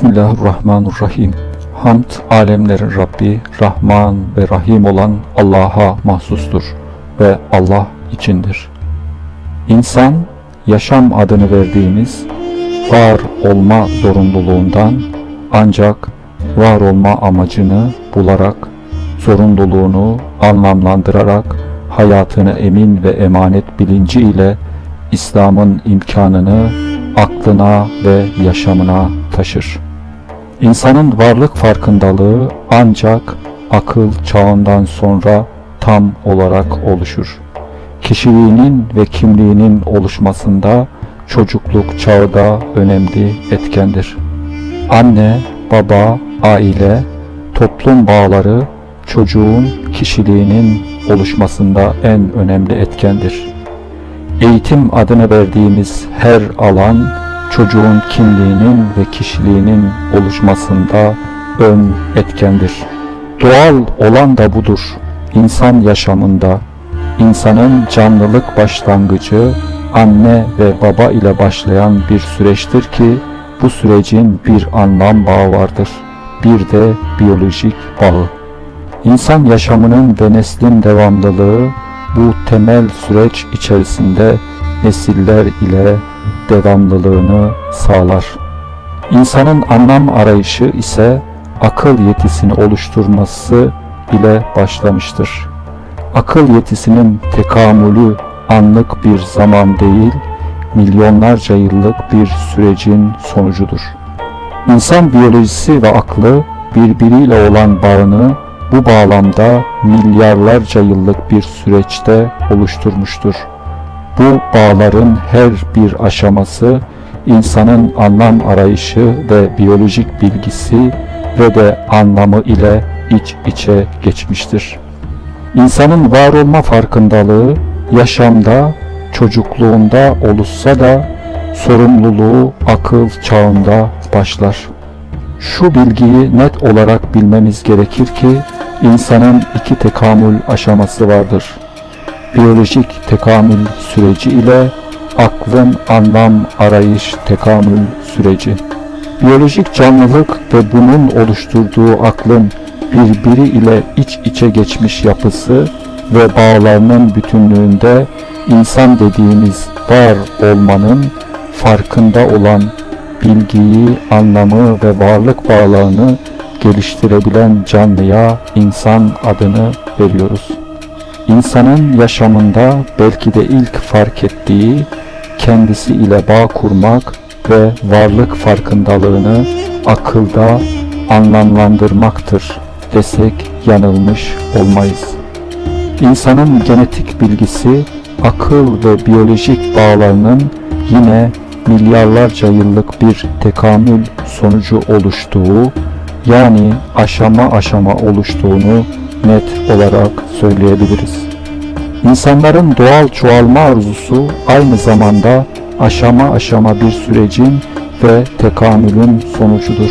Bismillahirrahmanirrahim. Hamd alemlerin Rabbi, Rahman ve Rahim olan Allah'a mahsustur ve Allah içindir. İnsan, yaşam adını verdiğimiz var olma zorunluluğundan ancak var olma amacını bularak, zorunluluğunu anlamlandırarak hayatını emin ve emanet bilinci ile İslam'ın imkanını aklına ve yaşamına taşır. İnsanın varlık farkındalığı ancak akıl çağından sonra tam olarak oluşur. Kişiliğinin ve kimliğinin oluşmasında çocukluk çağı da önemli etkendir. Anne, baba, aile, toplum bağları çocuğun kişiliğinin oluşmasında en önemli etkendir. Eğitim adını verdiğimiz her alan çocuğun kimliğinin ve kişiliğinin oluşmasında ön etkendir. Doğal olan da budur. İnsan yaşamında insanın canlılık başlangıcı anne ve baba ile başlayan bir süreçtir ki bu sürecin bir anlam bağı vardır. Bir de biyolojik bağı. İnsan yaşamının ve neslin devamlılığı bu temel süreç içerisinde nesiller ile devamlılığını sağlar. İnsanın anlam arayışı ise akıl yetisini oluşturması ile başlamıştır. Akıl yetisinin tekamülü anlık bir zaman değil, milyonlarca yıllık bir sürecin sonucudur. İnsan biyolojisi ve aklı birbiriyle olan bağını bu bağlamda milyarlarca yıllık bir süreçte oluşturmuştur. Bu bağların her bir aşaması insanın anlam arayışı ve biyolojik bilgisi ve de anlamı ile iç içe geçmiştir. İnsanın var olma farkındalığı yaşamda, çocukluğunda oluşsa da sorumluluğu akıl çağında başlar. Şu bilgiyi net olarak bilmemiz gerekir ki insanın iki tekamül aşaması vardır. Biyolojik tekamül süreci ile aklın anlam arayış tekamül süreci. Biyolojik canlılık ve bunun oluşturduğu aklın birbiri ile iç içe geçmiş yapısı ve bağlarının bütünlüğünde insan dediğimiz var olmanın farkında olan bilgiyi, anlamı ve varlık bağlarını geliştirebilen canlıya insan adını veriyoruz. İnsanın yaşamında belki de ilk fark ettiği kendisi ile bağ kurmak ve varlık farkındalığını akılda anlamlandırmaktır desek yanılmış olmayız. İnsanın genetik bilgisi akıl ve biyolojik bağlarının yine milyarlarca yıllık bir tekamül sonucu oluştuğu yani aşama aşama oluştuğunu net olarak söyleyebiliriz. İnsanların doğal çoğalma arzusu aynı zamanda aşama aşama bir sürecin ve tekamülün sonucudur.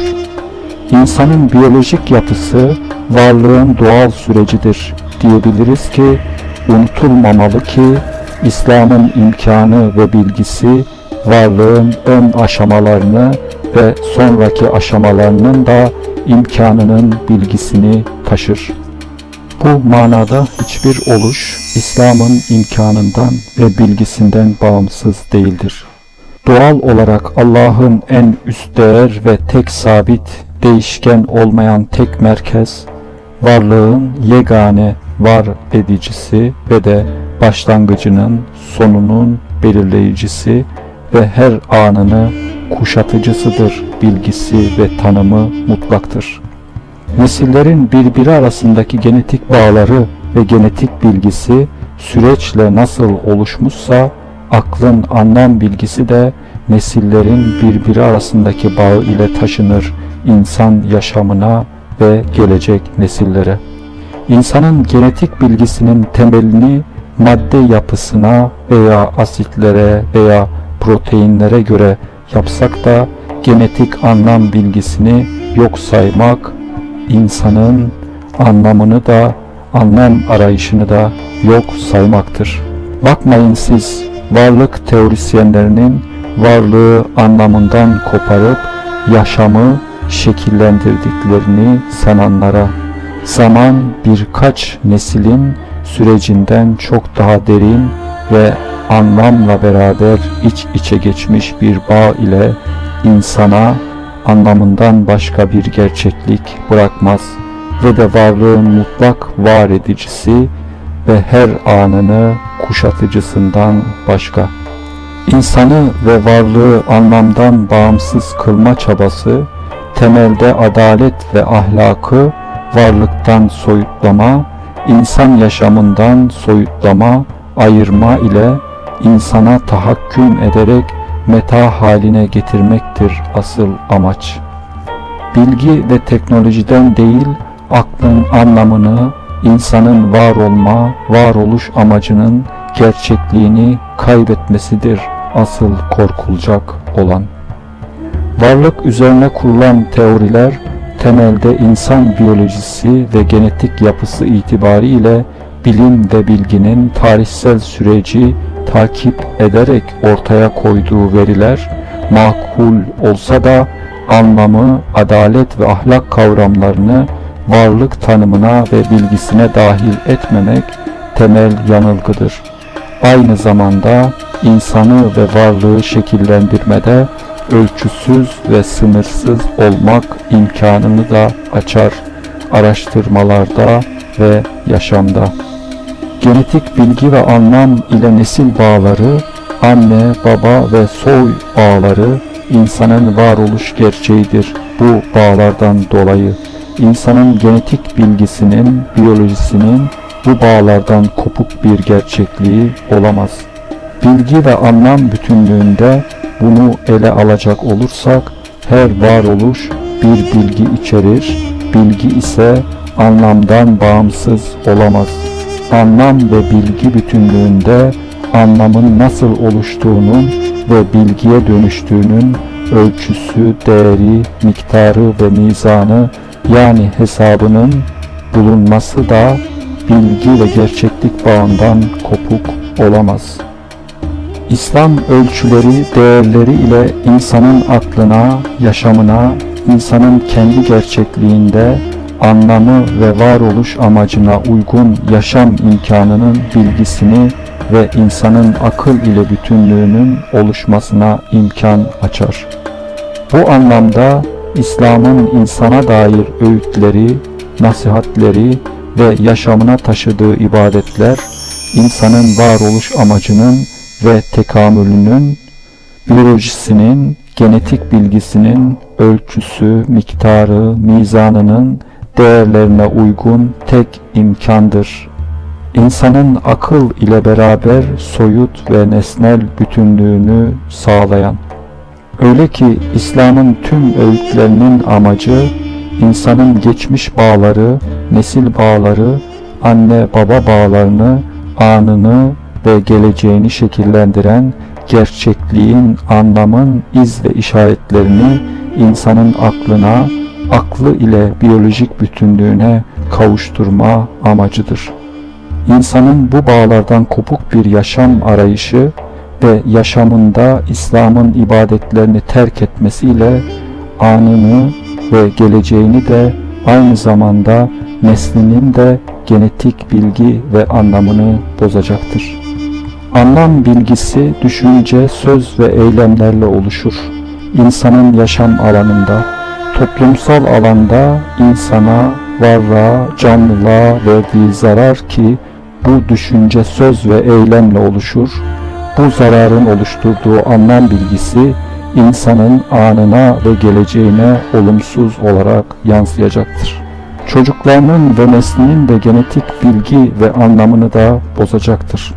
İnsanın biyolojik yapısı varlığın doğal sürecidir diyebiliriz ki unutulmamalı ki İslam'ın imkanı ve bilgisi varlığın ön aşamalarını ve sonraki aşamalarının da imkanının bilgisini taşır. Bu manada hiçbir oluş İslam'ın imkanından ve bilgisinden bağımsız değildir. Doğal olarak Allah'ın en üst değer ve tek sabit, değişken olmayan tek merkez, varlığın yegane var edicisi ve de başlangıcının sonunun belirleyicisi ve her anını kuşatıcısıdır bilgisi ve tanımı mutlaktır. Nesillerin birbiri arasındaki genetik bağları ve genetik bilgisi süreçle nasıl oluşmuşsa aklın anlam bilgisi de nesillerin birbiri arasındaki bağı ile taşınır insan yaşamına ve gelecek nesillere. İnsanın genetik bilgisinin temelini madde yapısına veya asitlere veya proteinlere göre yapsak da genetik anlam bilgisini yok saymak insanın anlamını da anlam arayışını da yok saymaktır. Bakmayın siz varlık teorisyenlerinin varlığı anlamından koparıp yaşamı şekillendirdiklerini sananlara zaman birkaç neslin sürecinden çok daha derin ve anlamla beraber iç içe geçmiş bir bağ ile insana anlamından başka bir gerçeklik bırakmaz ve de varlığın mutlak var edicisi ve her anını kuşatıcısından başka. İnsanı ve varlığı anlamdan bağımsız kılma çabası, temelde adalet ve ahlakı varlıktan soyutlama, insan yaşamından soyutlama, ayırma ile insana tahakküm ederek meta haline getirmektir asıl amaç. Bilgi ve teknolojiden değil, aklın anlamını, insanın var olma, varoluş amacının gerçekliğini kaybetmesidir asıl korkulacak olan. Varlık üzerine kurulan teoriler temelde insan biyolojisi ve genetik yapısı itibariyle bilim ve bilginin tarihsel süreci takip ederek ortaya koyduğu veriler makul olsa da anlamı, adalet ve ahlak kavramlarını varlık tanımına ve bilgisine dahil etmemek temel yanılgıdır. Aynı zamanda insanı ve varlığı şekillendirmede ölçüsüz ve sınırsız olmak imkanını da açar araştırmalarda ve yaşamda. Genetik bilgi ve anlam ile nesil bağları, anne, baba ve soy bağları insanın varoluş gerçeğidir. Bu bağlardan dolayı insanın genetik bilgisinin, biyolojisinin bu bağlardan kopuk bir gerçekliği olamaz. Bilgi ve anlam bütünlüğünde bunu ele alacak olursak her varoluş bir bilgi içerir, bilgi ise anlamdan bağımsız olamaz. Anlam ve bilgi bütünlüğünde anlamın nasıl oluştuğunun ve bilgiye dönüştüğünün ölçüsü, değeri, miktarı ve mizanı yani hesabının bulunması da bilgi ve gerçeklik bağından kopuk olamaz. İslam ölçüleri, değerleri ile insanın aklına, yaşamına, insanın kendi gerçekliğinde anlamı ve varoluş amacına uygun yaşam imkanının bilgisini ve insanın akıl ile bütünlüğünün oluşmasına imkan açar. Bu anlamda İslam'ın insana dair öğütleri, nasihatleri ve yaşamına taşıdığı ibadetler, insanın varoluş amacının ve tekamülünün, biyolojisinin, genetik bilgisinin ölçüsü, miktarı, mizanının değerlerine uygun tek imkandır. İnsanın akıl ile beraber soyut ve nesnel bütünlüğünü sağlayan. Öyle ki İslam'ın tüm öğütlerinin amacı insanın geçmiş bağları, nesil bağları, anne baba bağlarını, anını ve geleceğini şekillendiren gerçekliğin, anlamın iz ve işaretlerini insanın aklına, aklı ile biyolojik bütünlüğüne kavuşturma amacıdır. İnsanın bu bağlardan kopuk bir yaşam arayışı ve yaşamında İslam'ın ibadetlerini terk etmesiyle anını ve geleceğini de aynı zamanda neslinin de genetik bilgi ve anlamını bozacaktır. Anlam bilgisi düşünce, söz ve eylemlerle oluşur. İnsanın yaşam alanında, toplumsal alanda insana, varlığa, canlılığa verdiği zarar ki bu düşünce, söz ve eylemle oluşur. Bu zararın oluşturduğu anlam bilgisi insanın anına ve geleceğine olumsuz olarak yansıyacaktır. Çocuklarının ve neslinin de genetik bilgi ve anlamını da bozacaktır.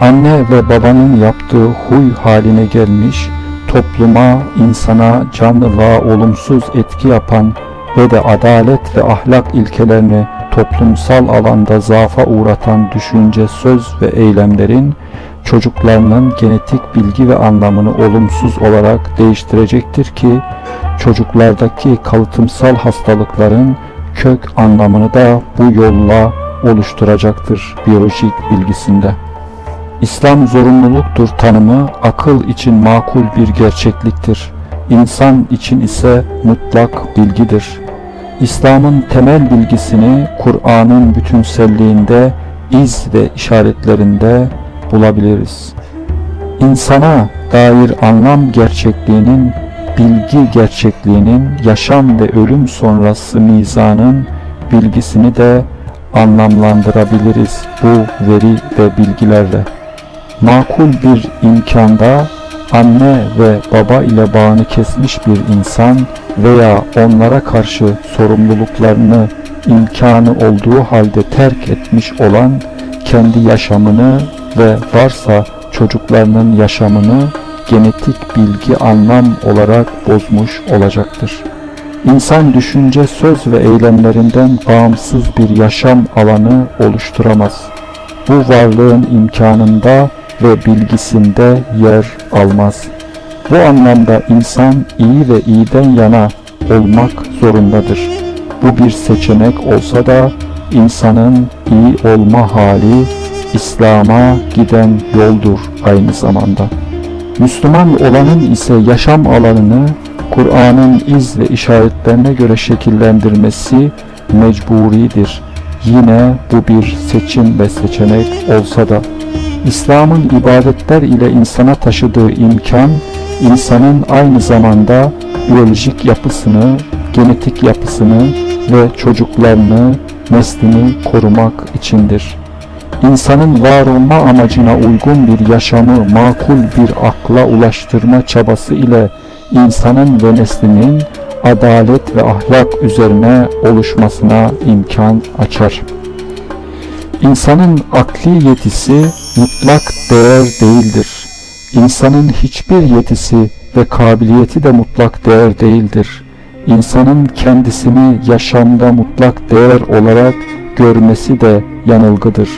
Anne ve babanın yaptığı huy haline gelmiş, topluma, insana, canlılığa olumsuz etki yapan ve de adalet ve ahlak ilkelerini toplumsal alanda zaafa uğratan düşünce, söz ve eylemlerin çocuklarının genetik bilgi ve anlamını olumsuz olarak değiştirecektir ki çocuklardaki kalıtımsal hastalıkların kök anlamını da bu yolla oluşturacaktır biyolojik bilgisinde. İslam zorunluluktur tanımı akıl için makul bir gerçekliktir. insan için ise mutlak bilgidir. İslam'ın temel bilgisini Kur'an'ın bütünselliğinde, iz ve işaretlerinde bulabiliriz. İnsana dair anlam gerçekliğinin, bilgi gerçekliğinin, yaşam ve ölüm sonrası mizanın bilgisini de anlamlandırabiliriz bu veri ve bilgilerle. Makul bir imkanda anne ve baba ile bağını kesmiş bir insan veya onlara karşı sorumluluklarını imkanı olduğu halde terk etmiş olan kendi yaşamını ve varsa çocuklarının yaşamını genetik bilgi anlam olarak bozmuş olacaktır. İnsan düşünce, söz ve eylemlerinden bağımsız bir yaşam alanı oluşturamaz. Bu varlığın imkanında ve bilgisinde yer almaz. Bu anlamda insan iyi ve iyiden yana olmak zorundadır. Bu bir seçenek olsa da insanın iyi olma hali İslam'a giden yoldur aynı zamanda. Müslüman olanın ise yaşam alanını Kur'an'ın iz ve işaretlerine göre şekillendirmesi mecburidir. Yine bu bir seçim ve seçenek olsa da İslam'ın ibadetler ile insana taşıdığı imkan, insanın aynı zamanda biyolojik yapısını, genetik yapısını ve çocuklarını, neslini korumak içindir. İnsanın var olma amacına uygun bir yaşamı makul bir akla ulaştırma çabası ile insanın ve neslinin adalet ve ahlak üzerine oluşmasına imkan açar. İnsanın akli yetisi mutlak değer değildir. İnsanın hiçbir yetisi ve kabiliyeti de mutlak değer değildir. İnsanın kendisini yaşamda mutlak değer olarak görmesi de yanılgıdır.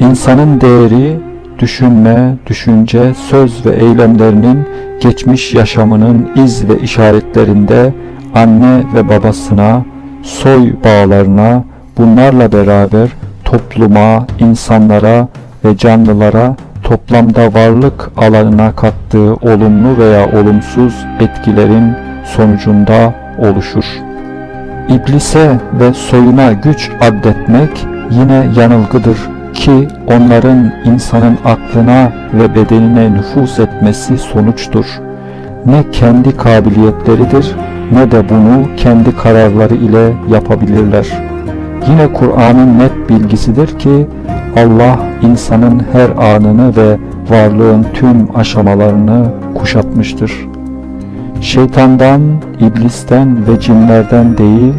İnsanın değeri düşünme, düşünce, söz ve eylemlerinin geçmiş yaşamının iz ve işaretlerinde anne ve babasına, soy bağlarına, bunlarla beraber topluma, insanlara ve canlılara toplamda varlık alanına kattığı olumlu veya olumsuz etkilerin sonucunda oluşur. İblise ve soyuna güç addetmek yine yanılgıdır ki onların insanın aklına ve bedenine nüfuz etmesi sonuçtur. Ne kendi kabiliyetleridir ne de bunu kendi kararları ile yapabilirler. Yine Kur'an'ın net bilgisidir ki Allah insanın her anını ve varlığın tüm aşamalarını kuşatmıştır. Şeytandan, iblisten ve cinlerden değil,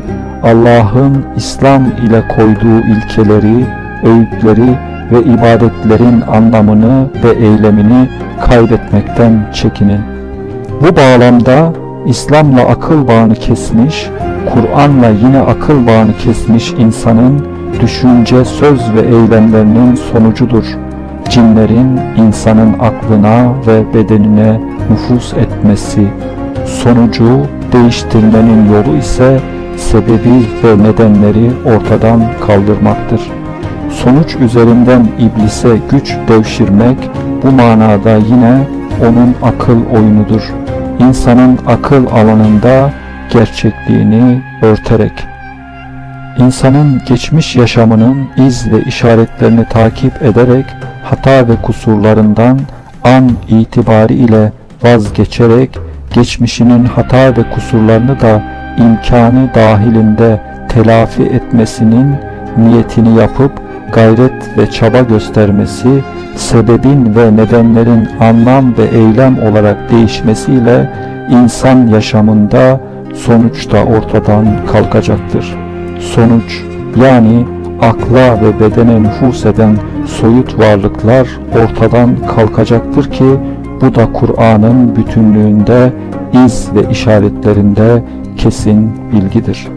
Allah'ın İslam ile koyduğu ilkeleri, öğütleri ve ibadetlerin anlamını ve eylemini kaydetmekten çekinin. Bu bağlamda İslam'la akıl bağını kesmiş, Kur'an'la yine akıl bağını kesmiş insanın düşünce, söz ve eylemlerinin sonucudur. Cinlerin insanın aklına ve bedenine nüfus etmesi, sonucu değiştirmenin yolu ise sebebi ve nedenleri ortadan kaldırmaktır. Sonuç üzerinden iblise güç devşirmek bu manada yine onun akıl oyunudur. İnsanın akıl alanında gerçekliğini örterek. İnsanın geçmiş yaşamının iz ve işaretlerini takip ederek hata ve kusurlarından an itibari ile vazgeçerek geçmişinin hata ve kusurlarını da imkanı dahilinde telafi etmesinin niyetini yapıp gayret ve çaba göstermesi, sebebin ve nedenlerin anlam ve eylem olarak değişmesiyle insan yaşamında sonuçta ortadan kalkacaktır. Sonuç yani akla ve bedene nüfus eden soyut varlıklar ortadan kalkacaktır ki bu da Kur'an'ın bütünlüğünde, iz ve işaretlerinde kesin bilgidir.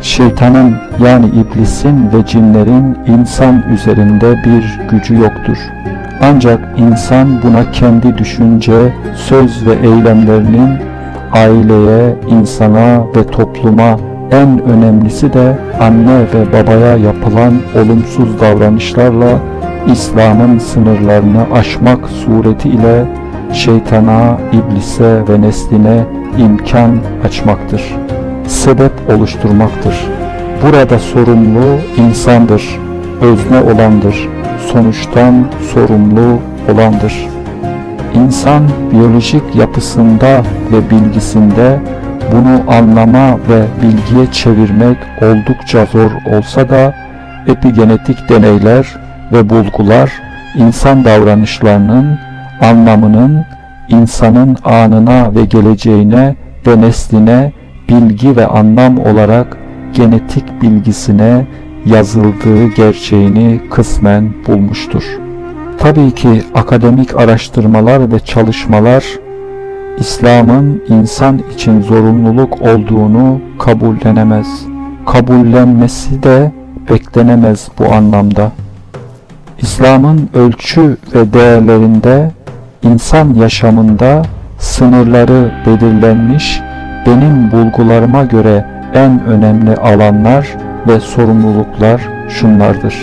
Şeytanın yani iblisin ve cinlerin insan üzerinde bir gücü yoktur. Ancak insan buna kendi düşünce, söz ve eylemlerinin aileye, insana ve topluma en önemlisi de anne ve babaya yapılan olumsuz davranışlarla İslam'ın sınırlarını aşmak suretiyle şeytana, iblise ve nesline imkan açmaktır. Sebep oluşturmaktır. Burada sorumlu insandır, özne olandır, sonuçtan sorumlu olandır. İnsan biyolojik yapısında ve bilgisinde bunu anlama ve bilgiye çevirmek oldukça zor olsa da epigenetik deneyler ve bulgular insan davranışlarının anlamının insanın anına ve geleceğine ve nesline bilgi ve anlam olarak genetik bilgisine yazıldığı gerçeğini kısmen bulmuştur. Tabii ki akademik araştırmalar ve çalışmalar İslam'ın insan için zorunluluk olduğunu kabullenemez. Kabullenmesi de beklenemez bu anlamda. İslam'ın ölçü ve değerlerinde insan yaşamında sınırları belirlenmiş benim bulgularıma göre en önemli alanlar ve sorumluluklar şunlardır.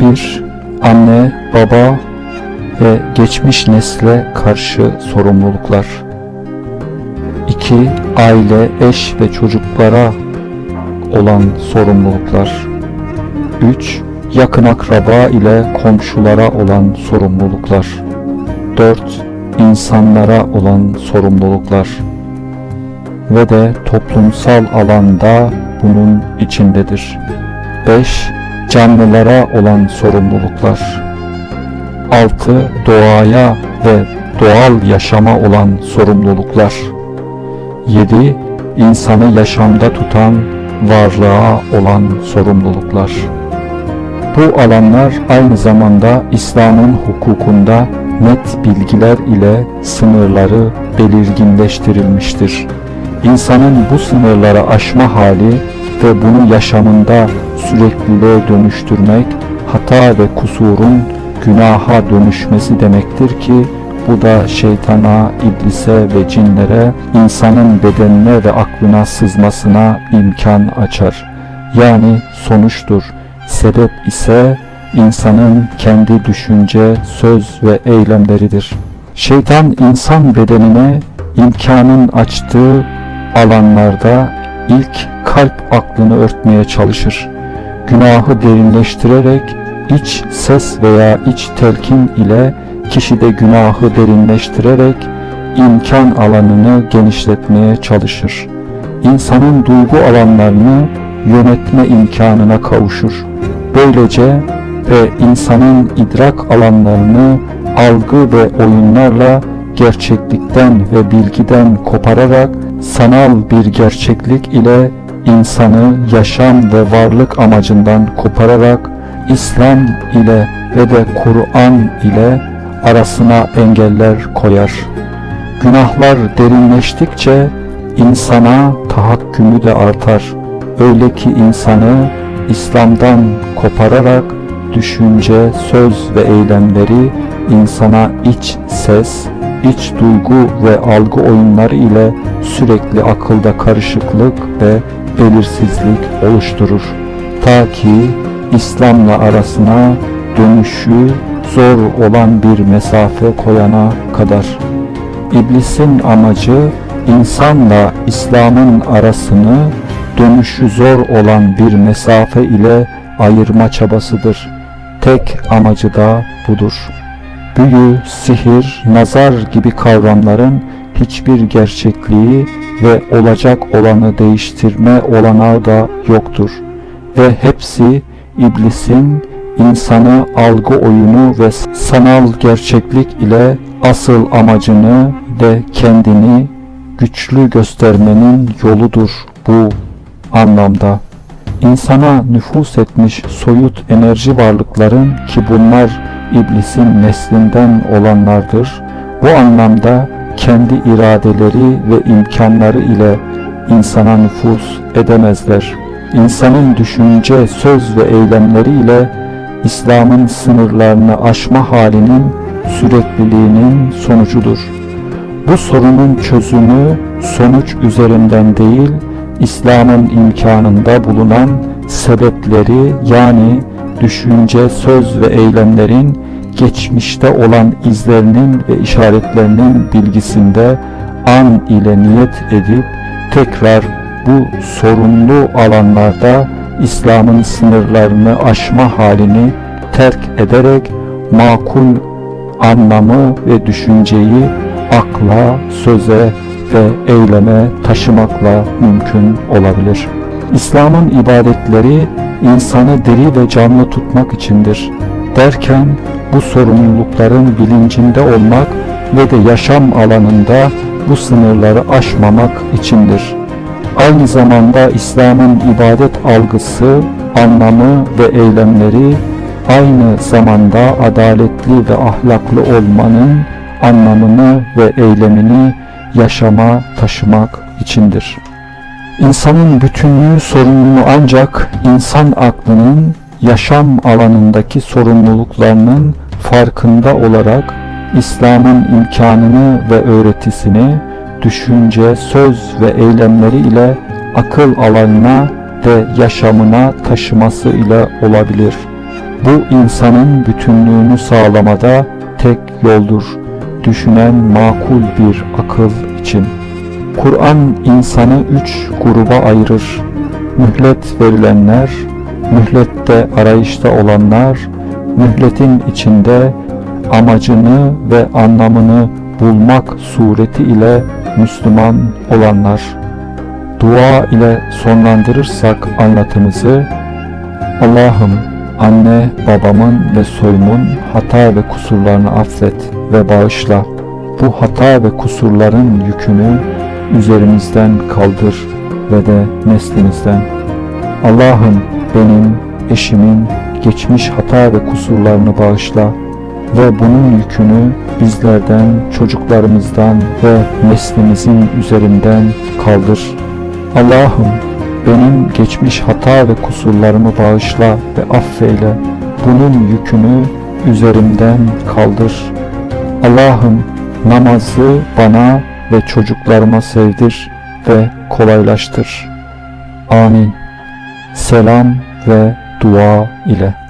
1. Anne, baba ve geçmiş nesle karşı sorumluluklar. 2. Aile, eş ve çocuklara olan sorumluluklar. 3. Yakın akraba ile komşulara olan sorumluluklar. 4. İnsanlara olan sorumluluklar. Ve de toplumsal alanda bunun içindedir. 5. Canlılara olan sorumluluklar. 6. Doğaya ve doğal yaşama olan sorumluluklar. 7. İnsanı yaşamda tutan varlığa olan sorumluluklar. Bu alanlar aynı zamanda İslam'ın hukukunda net bilgiler ile sınırları belirginleştirilmiştir. İnsanın bu sınırları aşma hali ve bunu yaşamında sürekliliğe dönüştürmek hata ve kusurun günaha dönüşmesi demektir ki bu da şeytana, iblise ve cinlere insanın bedenine ve aklına sızmasına imkan açar. Yani sonuçtur. Sebep ise insanın kendi düşünce, söz ve eylemleridir. Şeytan insan bedenine imkanın açtığı alanlarda ilk kalp aklını örtmeye çalışır. Günahı derinleştirerek iç ses veya iç telkin ile kişide günahı derinleştirerek imkan alanını genişletmeye çalışır. İnsanın duygu alanlarını yönetme imkanına kavuşur. Böylece ve insanın idrak alanlarını algı ve oyunlarla gerçeklikten ve bilgiden kopararak sanal bir gerçeklik ile insanı yaşam ve varlık amacından kopararak İslam ile ve de Kur'an ile arasına engeller koyar. Günahlar derinleştikçe insana tahakkümü de artar. Öyle ki insanı İslam'dan kopararak düşünce, söz ve eylemleri insana iç ses, iç duygu ve algı oyunları ile sürekli akılda karışıklık ve belirsizlik oluşturur. Ta ki İslam'la arasına dönüşü zor olan bir mesafe koyana kadar. İblisin amacı insanla İslam'ın arasını dönüşü zor olan bir mesafe ile ayırma çabasıdır. Tek amacı da budur. Büyü, sihir, nazar gibi kavramların hiçbir gerçekliği ve olacak olanı değiştirme olanağı da yoktur. Ve hepsi iblisin insanı algı oyunu ve sanal gerçeklik ile asıl amacını ve kendini güçlü göstermenin yoludur bu anlamda. İnsana nüfus etmiş soyut enerji varlıkların ki bunlar iblisin neslinden olanlardır. Bu anlamda kendi iradeleri ve imkanları ile insana nüfus edemezler. İnsanın düşünce, söz ve eylemleriyle İslam'ın sınırlarını aşma halinin sürekliliğinin sonucudur. Bu sorunun çözümü sonuç üzerinden değil, İslam'ın imkanında bulunan sebepleri yani düşünce, söz ve eylemlerin geçmişte olan izlerinin ve işaretlerinin bilgisinde an ile niyet edip tekrar bu sorunlu alanlarda İslam'ın sınırlarını aşma halini terk ederek makul anlamı ve düşünceyi akla, söze ve eyleme taşımakla mümkün olabilir. İslam'ın ibadetleri insanı diri ve canlı tutmak içindir. Derken bu sorumlulukların bilincinde olmak ve de yaşam alanında bu sınırları aşmamak içindir. Aynı zamanda İslam'ın ibadet algısı, anlamı ve eylemleri aynı zamanda adaletli ve ahlaklı olmanın anlamını ve eylemini yaşama taşımak içindir. İnsanın bütünlüğü sorumluluğu ancak insan aklının yaşam alanındaki sorumluluklarının farkında olarak İslam'ın imkanını ve öğretisini düşünce, söz ve eylemleri ile akıl alanına ve yaşamına taşıması ile olabilir. Bu insanın bütünlüğünü sağlamada tek yoldur. Düşünen makul bir akıl için. Kur'an insanı üç gruba ayırır. Mühlet verilenler, mühlette arayışta olanlar, mühletin içinde amacını ve anlamını bulmak sureti ile Müslüman olanlar. Dua ile sonlandırırsak anlatımızı, Allah'ım anne babamın ve soyumun hata ve kusurlarını affet ve bağışla. Bu hata ve kusurların yükünü üzerimizden kaldır ve de neslimizden. Allah'ım benim, eşimin geçmiş hata ve kusurlarını bağışla ve bunun yükünü bizlerden, çocuklarımızdan ve neslimizin üzerinden kaldır. Allah'ım benim geçmiş hata ve kusurlarımı bağışla ve affeyle. Bunun yükünü üzerimden kaldır. Allah'ım namazı bana ve çocuklarıma sevdir ve kolaylaştır. Amin. Selam ve dua ile.